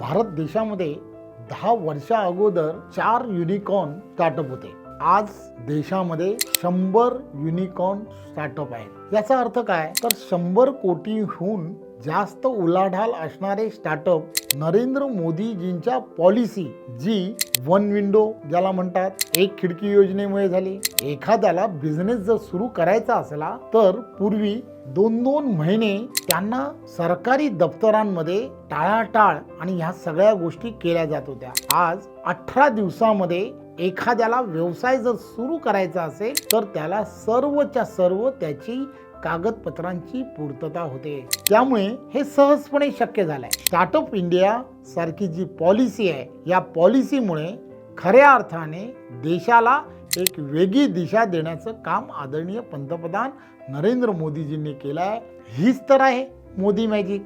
भारत देशामध्ये दहा वर्षा अगोदर चार युनिकॉर्न स्टार्टअप होते. आज देशामध्ये शंभर युनिकॉर्न स्टार्टअप आहेत. याचा अर्थ काय? तर शंभर कोटीहून जास्त उलाढाल असणारे स्टार्टअप नरेंद्र मोदीजींच्या पॉलिसी जी वन विंडो ज्याला म्हणतात एक खिडकी योजनेमुळे झाली. एखाद्याला बिझनेस जर सुरू करायचा असला तर पूर्वी दोन दोन महिने त्यांना सरकारी दप्तरांमध्ये टाळाटाळ आणि ह्या सगळ्या गोष्टी केल्या जात होत्या. आज अठरा दिवसामध्ये एखाद्याला व्यवसाय जर सुरू करायचा असेल तर त्याला सर्वच्या सर्व त्याची कागदपत्रांची पूर्तता होते. त्यामुळे हे सहजपणे शक्य झालंय. स्टार्टअप इंडिया सारखी जी पॉलिसी आहे या पॉलिसीमुळे खऱ्या अर्थाने देशाला एक वेगळी दिशा देण्याचं काम आदरणीय पंतप्रधान नरेंद्र मोदीजींनी केलं आहे हीच तर आहे मोदी मॅजिक